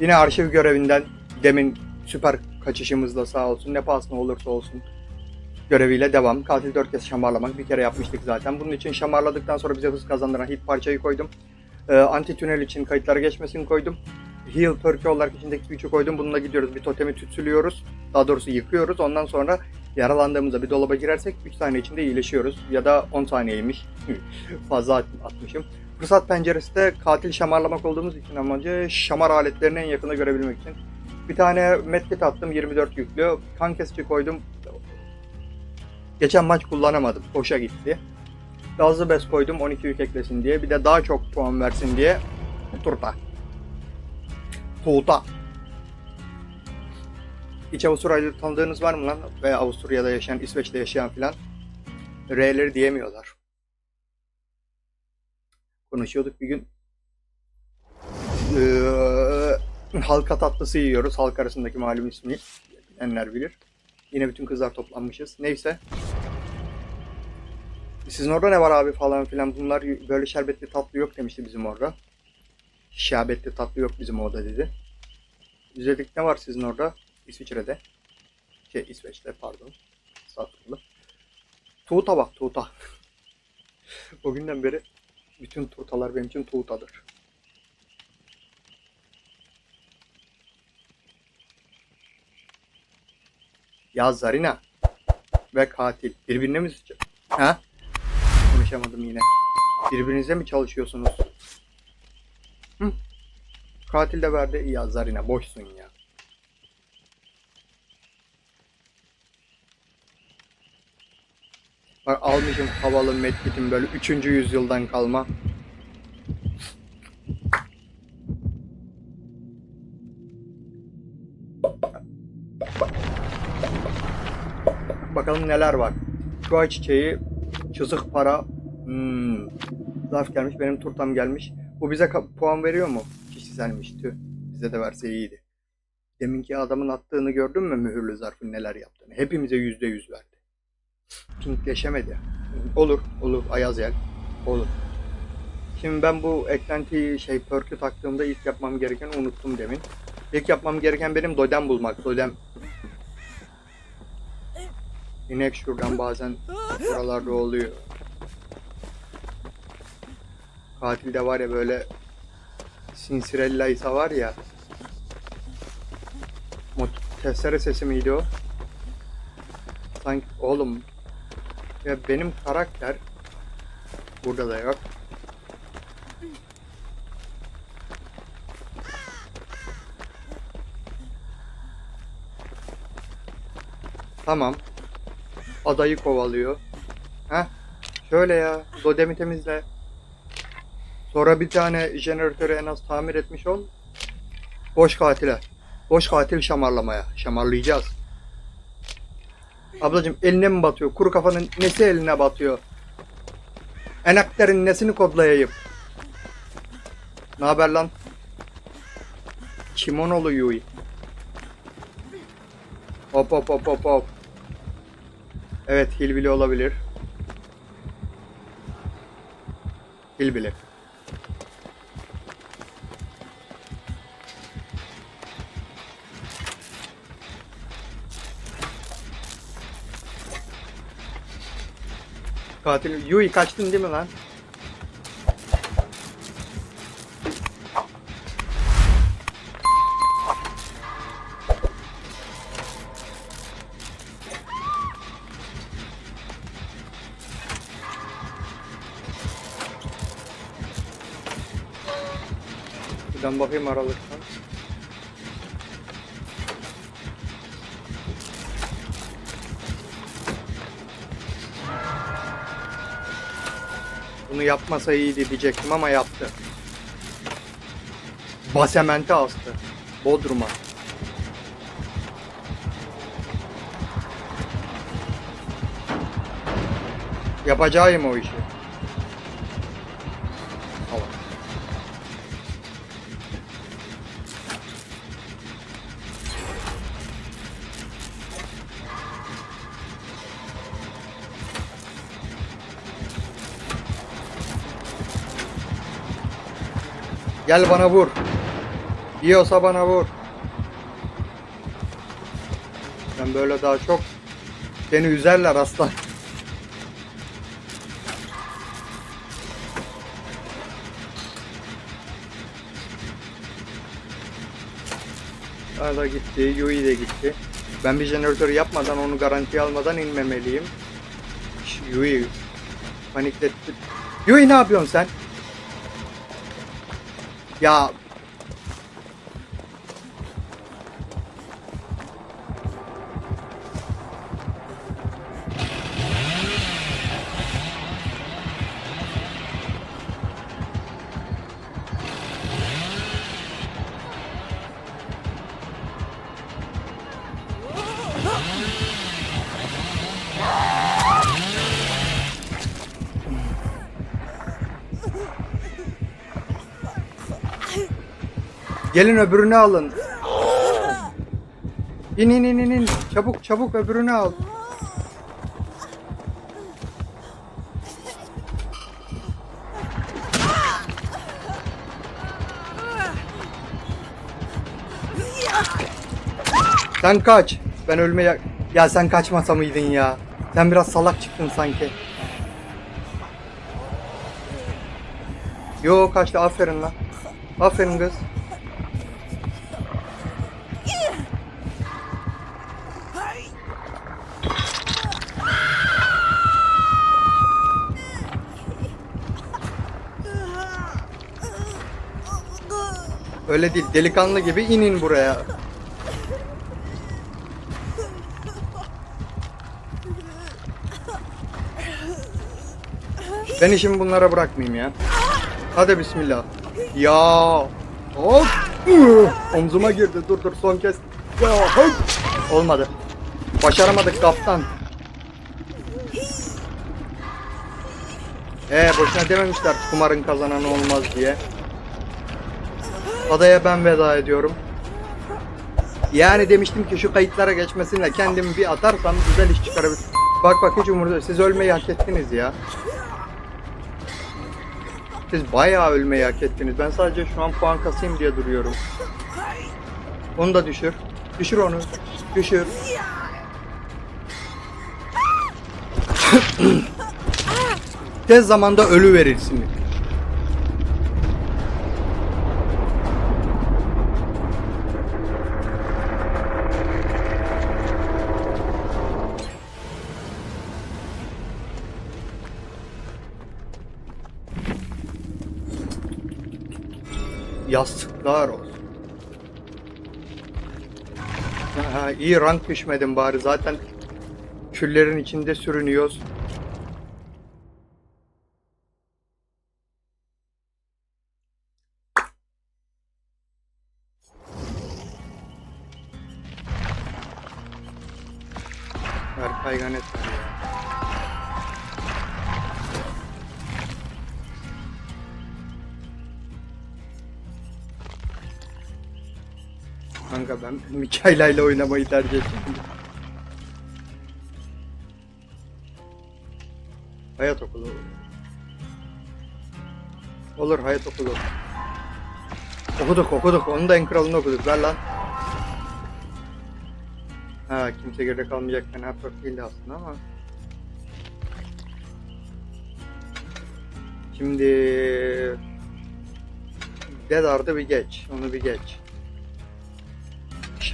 Yine arşiv görevinden demin süper kaçışımızla sağ olsun ne pahasına olursa olsun göreviyle devam. Katil 4 kez şamarlamak bir kere yapmıştık zaten. Bunun için şamarladıktan sonra bize hız kazandıran hit parçayı koydum. Ee, anti tünel için kayıtlara geçmesini koydum. Heal perk'ü olarak içindeki gücü koydum. Bununla gidiyoruz. Bir totemi tütsülüyoruz. Daha doğrusu yıkıyoruz. Ondan sonra yaralandığımızda bir dolaba girersek 3 saniye içinde iyileşiyoruz. Ya da 10 saniyeymiş. Fazla at- atmışım. Fırsat penceresi de katil şamarlamak olduğumuz için amacı şamar aletlerini en yakında görebilmek için. Bir tane medkit attım 24 yüklü. Kan kesici koydum. Geçen maç kullanamadım. Boşa gitti. Gazlı bez koydum 12 yük eklesin diye. Bir de daha çok puan versin diye. Turta. Tuğta. İç Avusturya'yı tanıdığınız var mı lan? Veya Avusturya'da yaşayan, İsveç'te yaşayan filan. R'leri diyemiyorlar. Konuşuyorduk bir gün. Ee, halka tatlısı yiyoruz. Halk arasındaki malum ismi. Bilenler bilir. Yine bütün kızlar toplanmışız. Neyse. Sizin orada ne var abi falan filan. Bunlar böyle şerbetli tatlı yok demişti bizim orada. Şerbetli tatlı yok bizim orada dedi. Biz ne var sizin orada? İsviçre'de. Şey İsveç'te pardon. Estağfurullah. Tuğta bak tuğta. o günden beri bütün tuğtalar benim için tuğtadır. Ya Zarina ve katil birbirine mi sıçacak? Ha? Konuşamadım yine. Birbirinize mi çalışıyorsunuz? Hı? Katil de verdi. Ya Zarina boşsun ya. Bak almışım havalı medkitim böyle 3. yüzyıldan kalma. Bakalım neler var. Şu ay çiçeği, çizik para, hmm. zarf gelmiş, benim turtam gelmiş. Bu bize puan veriyor mu? Kişiselmiş tüh. Bize de verse iyiydi. Deminki adamın attığını gördün mü mühürlü zarfın neler yaptığını? Hepimize yüzde yüz verdi. Pinkleşemedi. Olur, olur. Ayaz yer. Olur. Şimdi ben bu eklentiyi şey perk'ü taktığımda ilk yapmam gereken unuttum demin. İlk yapmam gereken benim dodem bulmak. Dodem. İnek şuradan bazen buralarda oluyor. Katil de var ya böyle Sinsirella ise var ya Mot- testere sesi miydi o? Sanki oğlum ya benim karakter burada da yok. Tamam. Adayı kovalıyor. Heh. Şöyle ya. Dodemi temizle. Sonra bir tane jeneratörü en az tamir etmiş ol. Boş katile. Boş katil şamarlamaya. Şamarlayacağız. Ablacım eline mi batıyor? Kuru kafanın nesi eline batıyor? Enaklerin nesini kodlayayım? Ne haber lan? Kimonolu Yui. Hop hop hop hop hop. Evet hilbili olabilir. Hilbili. Katil Yui kaçtın değil mi lan? Şuradan bakayım aralıktan. Yapmasa iyiydi diyecektim ama yaptı. Basemente astı. Bodrum'a. Yapacağım o işi. Gel bana vur. Yiyorsa bana vur. Ben böyle daha çok beni üzerler aslan. Ada gitti, Yui de gitti. Ben bir jeneratör yapmadan onu garantiye almadan inmemeliyim. Yui panikletti. Yui ne yapıyorsun sen? Ya gelin öbürünü alın. İn in in in in. Çabuk çabuk öbürünü al. Sen kaç. Ben ölmeye... Ya sen kaçmasa mıydın ya? Sen biraz salak çıktın sanki. Yo kaçtı aferin lan. Aferin kız. Öyle değil delikanlı gibi inin buraya. Ben işimi bunlara bırakmayayım ya. Hadi bismillah. Ya. Hop. Omzuma girdi. Dur dur son kez. Ya hop. Olmadı. Başaramadık kaptan. Ee boşuna dememişler kumarın kazananı olmaz diye. Adaya ben veda ediyorum. Yani demiştim ki şu kayıtlara geçmesinle kendimi bir atarsam güzel iş çıkarabilir. Bak bak hiç umurda siz ölmeyi hak ettiniz ya. Siz bayağı ölmeyi hak ettiniz. Ben sadece şu an puan kasayım diye duruyorum. Onu da düşür. Düşür onu. Düşür. Tez zamanda ölü verirsiniz. Yastıklar olsun. Ha, iyi rank düşmedim bari zaten küllerin içinde sürünüyoruz. Ver kaygan etme ben Mikaela ile oynamayı tercih ettim. Hayat okulu. Olur hayat okulu. Okuduk okuduk. Onu da en kralını okuduk. Ver lan. Ha kimse geride kalmayacak fena değildi aslında ama. Şimdi Dedar'da bir geç. Onu bir geç.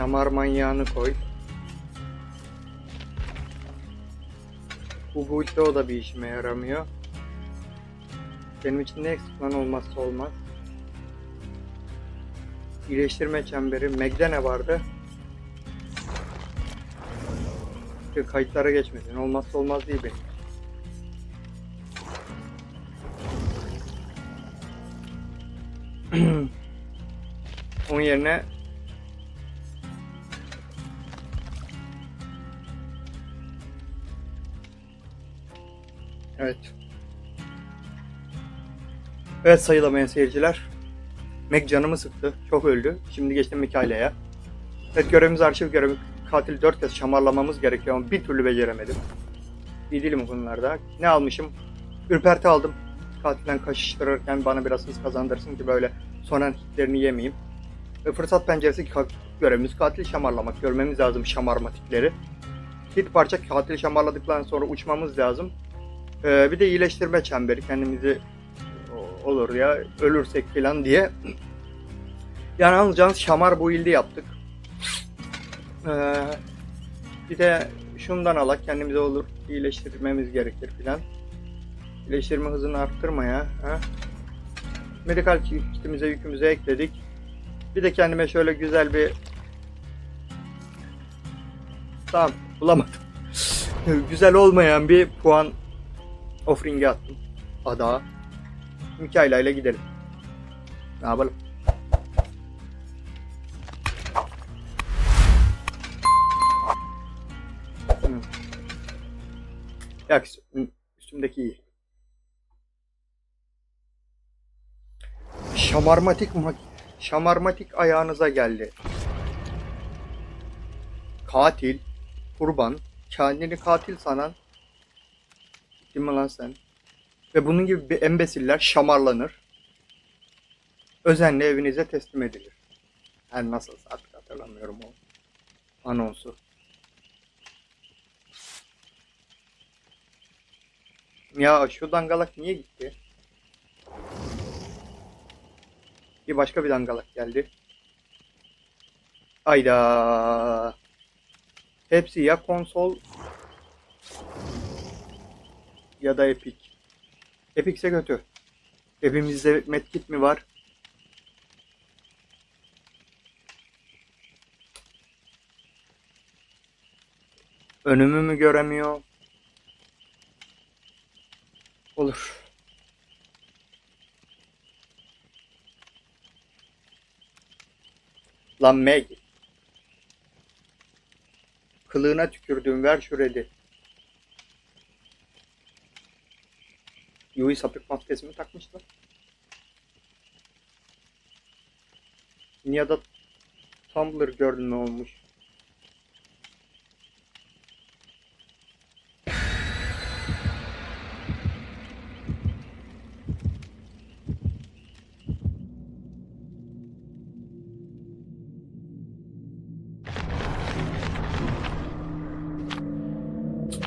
Şamar manyağını koy. Bu build'de o da bir işime yaramıyor. Benim için ne eksik lan olmazsa olmaz. İyileştirme çemberi. Meg'de ne vardı? Şu Kayıtlara geçmesin. Olmazsa olmaz değil benim. Onun yerine Evet. Evet sayılamayan seyirciler. Meg canımı sıktı. Çok öldü. Şimdi geçtim Mikaela'ya. Evet görevimiz arşiv görevi. Katil 4 kez şamarlamamız gerekiyor ama bir türlü beceremedim. İyi değilim konularda. Ne almışım? Ürperti aldım. Katilden kaçıştırırken bana biraz hız kazandırsın ki böyle sonen hitlerini yemeyeyim. Ve fırsat penceresi görevimiz katil şamarlamak. Görmemiz lazım şamarmatikleri. Hit parça katil şamarladıktan sonra uçmamız lazım. Ee, bir de iyileştirme çemberi kendimizi olur ya ölürsek falan diye. Yani alacağınız şamar bu ildi yaptık. Ee, bir de şundan alak kendimize olur iyileştirmemiz gerekir filan. İyileştirme hızını arttırma ya. Ha? Medikal kitimize yükümüze ekledik. Bir de kendime şöyle güzel bir Tamam bulamadım. güzel olmayan bir puan offering'e attım. Ada. Mikaela ile gidelim. Ne yapalım? Hı. Yak üstümdeki iyi. Şamarmatik ma- şamarmatik ayağınıza geldi. Katil, kurban, kendini katil sanan kim lan sen? Ve bunun gibi bir embesiller şamarlanır. Özenle evinize teslim edilir. Her nasıl artık hatırlamıyorum o anonsu. Ya şu dangalak niye gitti? Bir başka bir dangalak geldi. Ayda. Hepsi ya konsol ya da Epic. Epic ise kötü. Hepimizde medkit mi var? Önümü mü göremiyor? Olur. Lan Meg. Kılığına tükürdüm ver şu redi. Yui sapık maskesi mi takmışlar? Ya da Tumblr gördün mü olmuş?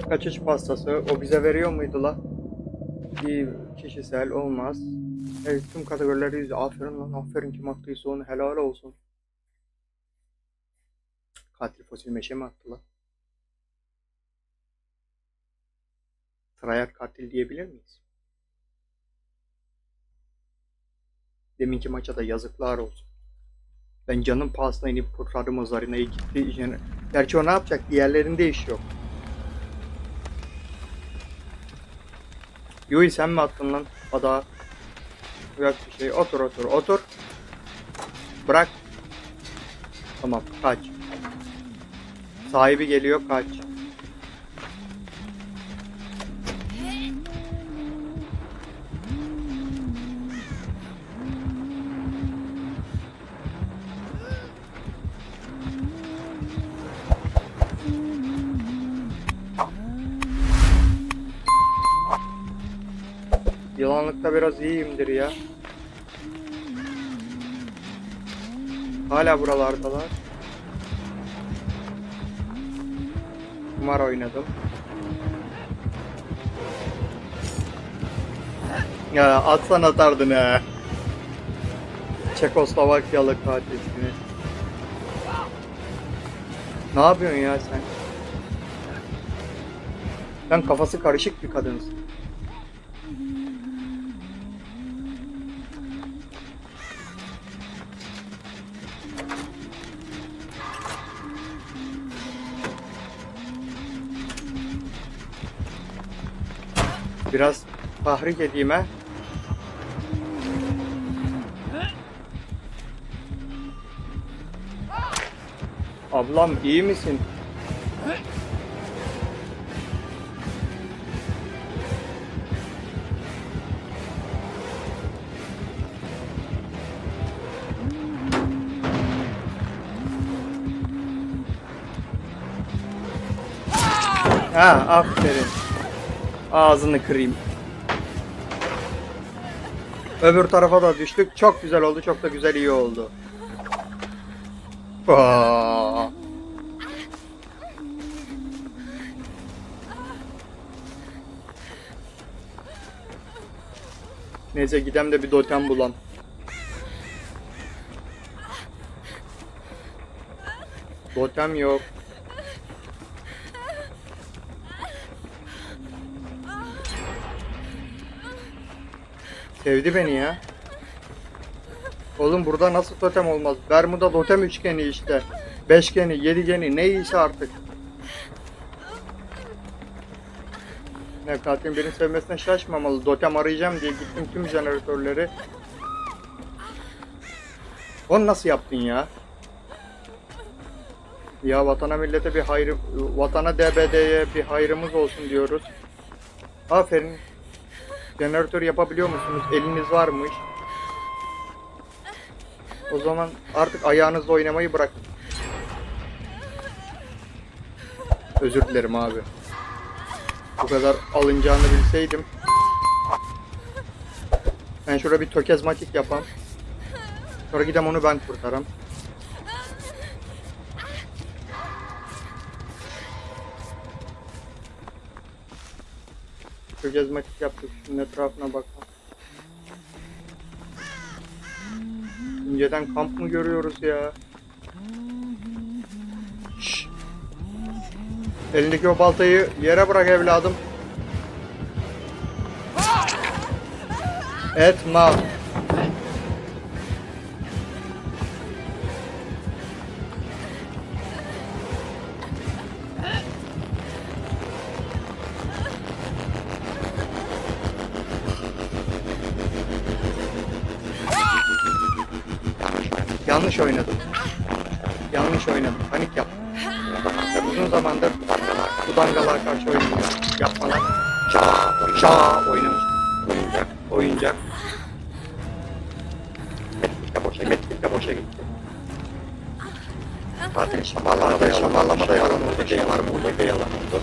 Kaçış pastası o bize veriyor muydu la? Bir kişisel olmaz. Evet tüm kategorileri yüzde. Aferin lan aferin kim attıysa onu helal olsun. Katil fosil meşe mi attı lan? Tryhard katil diyebilir miyiz? Deminki maça da yazıklar olsun. Ben canım pahasına inip kurtardım o Zarina'yı gitti. Yani, gerçi o ne yapacak? Diğerlerinde iş yok. Yui sen mi attın lan? Ada. Yok bir şey. Otur otur otur. Bırak. Tamam kaç. Sahibi geliyor kaç. Yılanlıkta biraz iyiyimdir ya. Hala buralardalar. Kumar oynadım. Ya atsan atardın ha. Çekoslovakyalı katilsini. Ne yapıyorsun ya sen? Sen kafası karışık bir kadınsın. Biraz tahrik edeyim ha. Ablam iyi misin? Ha aferin. Ağzını kırayım. Öbür tarafa da düştük. Çok güzel oldu. Çok da güzel iyi oldu. Aa. Neyse gidem de bir totem bulam. Totem yok. Sevdi beni ya. Oğlum burada nasıl totem olmaz? Bermuda totem üçgeni işte. Beşgeni, yedigeni neyse artık. Ne katilin birini sevmesine şaşmamalı. Totem arayacağım diye gittim tüm jeneratörleri. Onu nasıl yaptın ya? Ya vatana millete bir hayrı, vatana DBD'ye bir hayrımız olsun diyoruz. Aferin. Jeneratör yapabiliyor musunuz? Eliniz varmış. O zaman artık ayağınızla oynamayı bırakın. Özür dilerim abi. Bu kadar alınacağını bilseydim. Ben şurada bir tökezmatik yapam. Sonra gidem onu ben kurtaram. Tökezmatik yaptık. Şunun etrafına bakalım. İnceden kamp mı görüyoruz ya? Şşş. Elindeki o baltayı yere bırak evladım. Etma. Bu dangalar karşı oynayacağım. Yapmalar. Şaa, şaa oynamış. Oyuncak. Oyuncak. Metrik de boşa, metrik de boşa gitti. Zaten şamarlamada, şamarlamada yalan oldu. Burada da yalan oldu.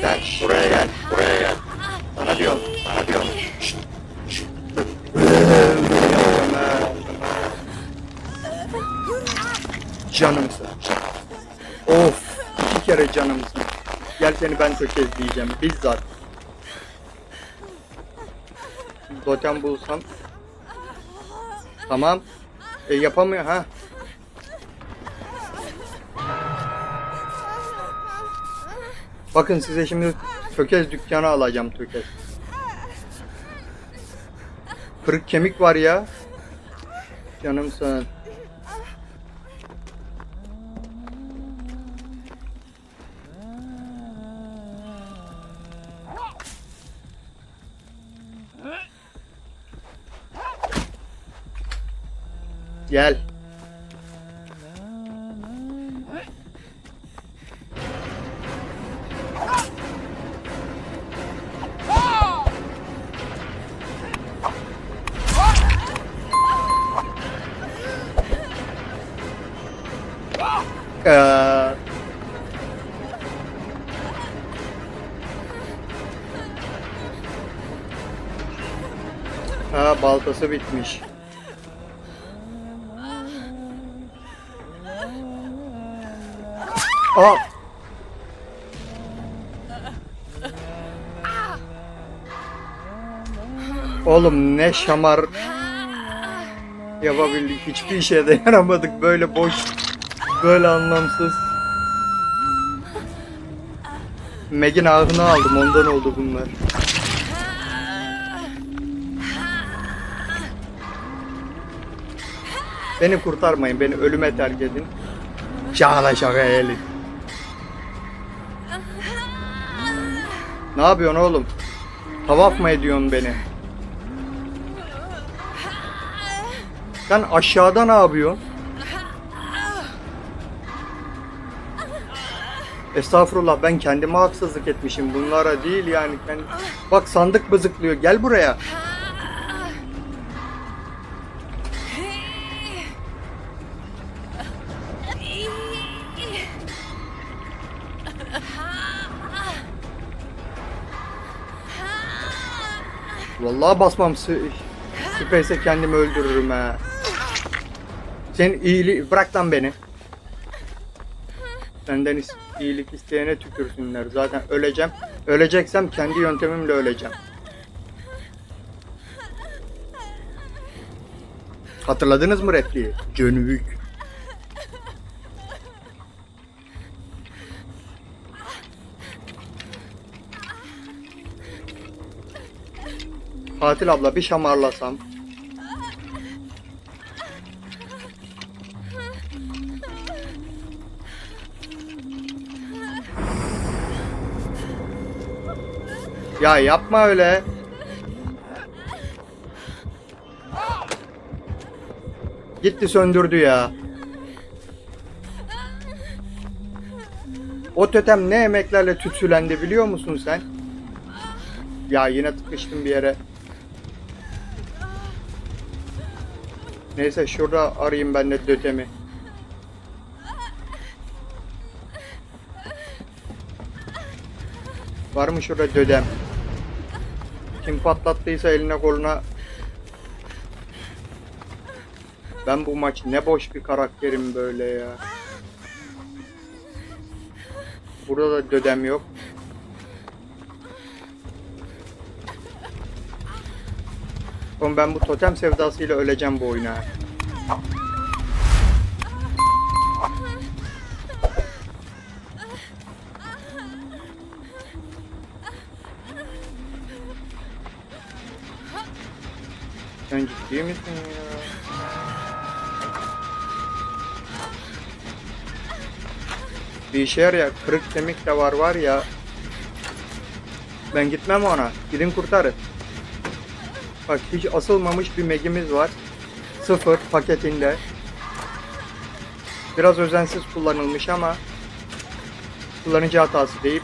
Gel, buraya gel, buraya gel. Sana diyorum, sana diyorum. Canımsın. Of. Kere canımsın. Gel seni ben tökezleyeceğim. Bizzat. Totem bulsam. Tamam. E, yapamıyor ha. Bakın size şimdi tökez dükkanı alacağım tökez. Kırık kemik var ya. Canımsın. Gel. Ee, Ha baltası bitmiş. Aa. Oğlum ne şamar yapabildik. Hiçbir işe de yaramadık. Böyle boş, böyle anlamsız. Meg'in ahını aldım. Ondan oldu bunlar. Beni kurtarmayın. Beni ölüme terk edin. Şaka şaka Elif. Ne yapıyorsun oğlum? Tavaf mı ediyorsun beni? Sen aşağıda ne yapıyorsun? Estağfurullah ben kendime haksızlık etmişim. Bunlara değil yani. Kendi... Bak sandık bızıklıyor. Gel buraya. Vallahi basmam Space'e kendimi öldürürüm ha. Sen iyiliği bırak lan beni. Senden iyilik isteyene tükürsünler. Zaten öleceğim. Öleceksem kendi yöntemimle öleceğim. Hatırladınız mı repliği? Cönüvük. Katil abla bir şamarlasam. Ya yapma öyle. Gitti söndürdü ya. O totem ne emeklerle tütsülendi biliyor musun sen? Ya yine tıkıştım bir yere. Neyse şurada arayayım ben de dötemi. Var mı şurada dödem? Kim patlattıysa eline koluna Ben bu maç ne boş bir karakterim böyle ya. Burada da dödem yok. Oğlum ben bu totem sevdasıyla öleceğim bu oyuna. Sen ciddi misin ya? Bir işe yarıyor. Kırık kemik de var var ya. Ben gitmem ona. Gidin kurtarın. Bak hiç asılmamış bir megimiz var. Sıfır paketinde. Biraz özensiz kullanılmış ama kullanıcı hatası deyip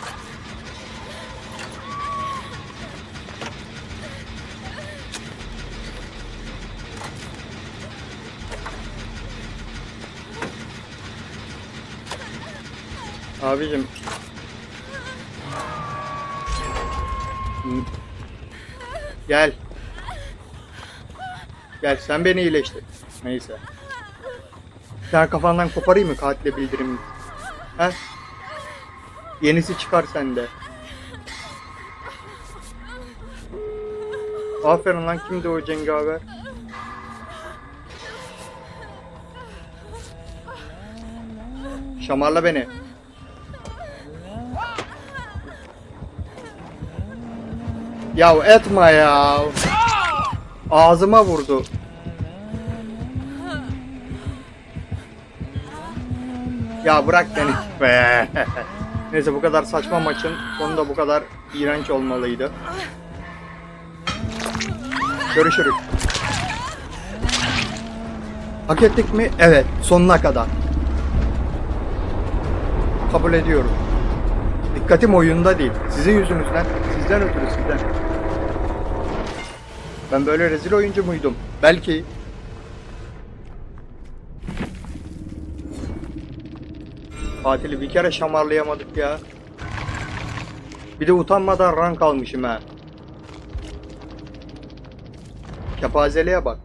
Abicim. Gel. Gel sen beni iyileştir. Neyse. Sen kafandan koparayım mı katile bildirim? He? Yenisi çıkar sende. Aferin lan kimdi o cengaver? Şamarla beni. Ya etme ya. Ağzıma vurdu. Ya bırak beni. Be. Neyse bu kadar saçma maçın sonu da bu kadar iğrenç olmalıydı. Görüşürüz. Hak ettik mi? Evet. Sonuna kadar. Kabul ediyorum. Dikkatim oyunda değil. Sizin yüzünüzden. Sizden ötürü sizden. Ben böyle rezil oyuncu muydum? Belki. Fatih'i bir kere şamarlayamadık ya. Bir de utanmadan rank almışım ha. Kepazeliğe bak.